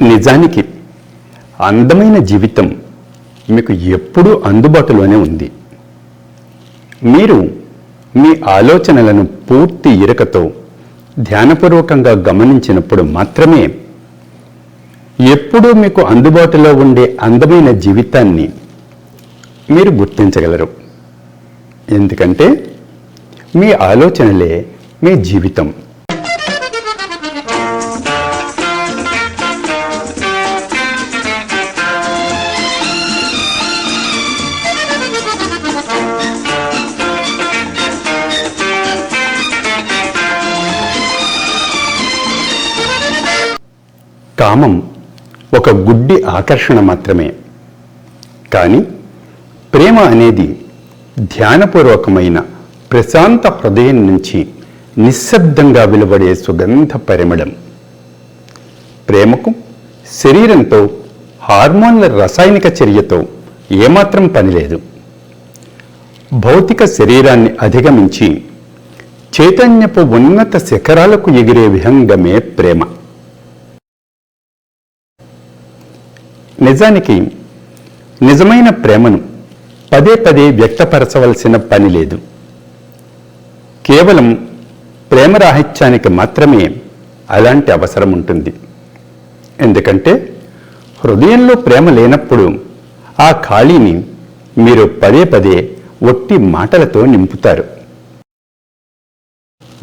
నిజానికి అందమైన జీవితం మీకు ఎప్పుడూ అందుబాటులోనే ఉంది. మీరు మీ ఆలోచనలను పూర్తి ఇరకతో ధ్యానపూర్వకంగా గమనించినప్పుడు మాత్రమే ఎప్పుడూ మీకు అందుబాటులో ఉండే అందమైన జీవితాన్ని మీరు గుర్తించగలరు. ఎందుకంటే మీ ఆలోచనలే మీ జీవితం. కామం ఒక గుడ్డి ఆకర్షణ మాత్రమే. కానీ ప్రేమ అనేది ధ్యానపూర్వకమైన ప్రశాంత హృదయం నుంచి నిశ్శబ్దంగా వెలువడే సుగంధ పరిమళం. ప్రేమకు శరీరంతో హార్మోన్ల రసాయనిక చర్యతో ఏమాత్రం పనిలేదు భౌతిక శరీరాన్ని అధిగమించి చైతన్యపు ఉన్నత శిఖరాలకు ఎగిరే విహంగమే ప్రేమ. నిజానికి నిజమైన ప్రేమను పదే పదే వ్యక్తపరచవలసిన పని లేదు. కేవలం ప్రేమరాహిత్యానికి మాత్రమే అలాంటి అవసరం ఉంటుంది. ఎందుకంటే హృదయంలో ప్రేమ లేనప్పుడు ఆ ఖాళీని మీరు పదే పదే ఒట్టి మాటలతో నింపుతారు.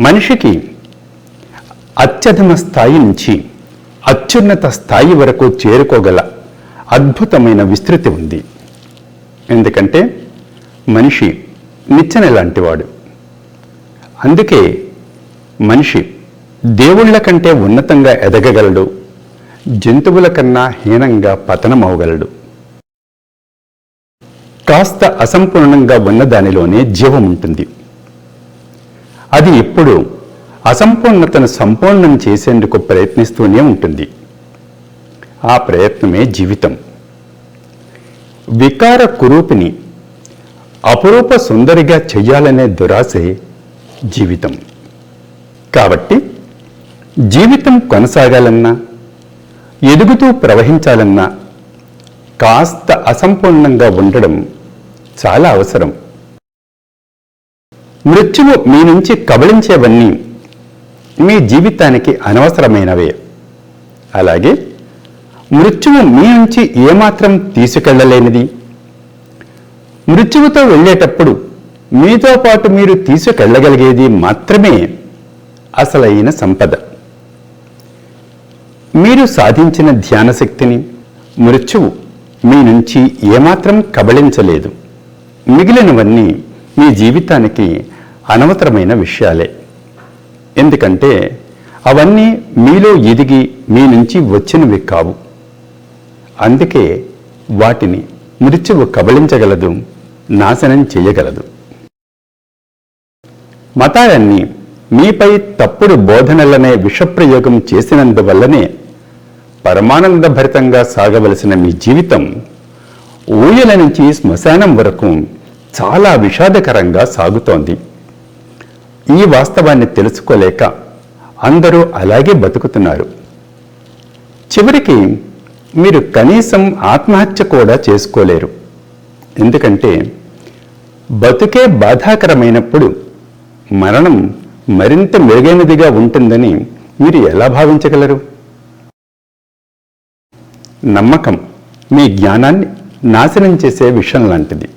మనిషికి అత్యధమ స్థాయి నుంచి అత్యున్నత స్థాయి వరకు చేరుకోగల అద్భుతమైన విస్తృతి ఉంది. ఎందుకంటే మనిషి నిచ్చెన లాంటివాడు. అందుకే మనిషి దేవుళ్ళ కంటే ఉన్నతంగా ఎదగగలడు. జంతువుల కన్నా హీనంగా పతనమవగలడు కాస్త అసంపూర్ణంగా ఉన్న దానిలోనే జీవం ఉంటుంది. అది ఎప్పుడు అసంపూర్ణతను సంపూర్ణం చేసేందుకు ప్రయత్నిస్తూనే ఉంటుంది. ఆ ప్రయత్నమే జీవితం. వికార కురూపిని అపురూప సుందరిగా చెయ్యాలనే దురాశే జీవితం. కాబట్టి జీవితం కొనసాగాలన్నా ఎదుగుతూ ప్రవహించాలన్నా కాస్త అసంపూర్ణంగా ఉండడం చాలా అవసరం. మృత్యువు మీ నుంచి కబళించేవన్నీ మీ జీవితానికి అనవసరమైనవే. అలాగే మృత్యువు మీ నుంచి ఏమాత్రం తీసుకెళ్ళలేనిది. మృత్యువుతో వెళ్ళేటప్పుడు మీతో పాటు మీరు తీసుకెళ్ళగలిగేది మాత్రమే అసలైన సంపద. మీరు సాధించిన ధ్యాన శక్తిని మృత్యువు మీ నుంచి ఏమాత్రం కబళించలేదు. మిగిలినవన్నీ మీ జీవితానికి అనవసరమైన విషయాలే. ఎందుకంటే అవన్నీ మీలో ఎదిగి మీ నుంచి వచ్చినవి కావు. అందుకే వాటిని మృత్యువు కబళించగలదు నాశనం చేయగలదు. మతాలన్నీ మీపై తప్పుడు బోధనలనే విషప్రయోగం చేసినందువల్లనే పరమానందభరితంగా సాగవలసిన మీ జీవితం ఊయల నుంచి శ్మశానం వరకు చాలా విషాదకరంగా సాగుతోంది. ఈ వాస్తవాన్ని తెలుసుకోలేక అందరూ అలాగే బతుకుతున్నారు. చివరికి మీరు కనీసం ఆత్మహత్య కూడా చేసుకోలేరు. ఎందుకంటే బతుకే బాధాకరమైనప్పుడు మరణం మరింత మెరుగైనదిగా ఉంటుందని మీరు ఎలా భావించగలరు? నమ్మకం మీ జ్ఞానాన్ని నాశనం చేసే విషయం లాంటిది.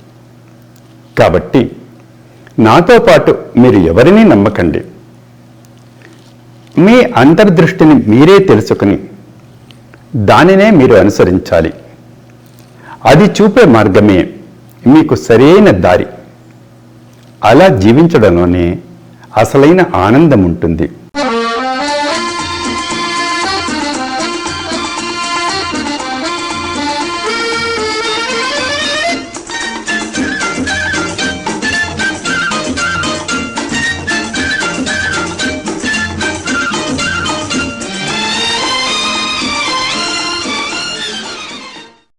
కాబట్టి నాతో పాటు మీరు ఎవరినీ నమ్మకండి? మీ అంతర్దృష్టిని మీరే తెలుసుకుని దానినే మీరు అనుసరించాలి. అది చూపే మార్గమే మీకు సరైన దారి. అలా జీవించడంలోనే అసలైన ఆనందం ఉంటుంది.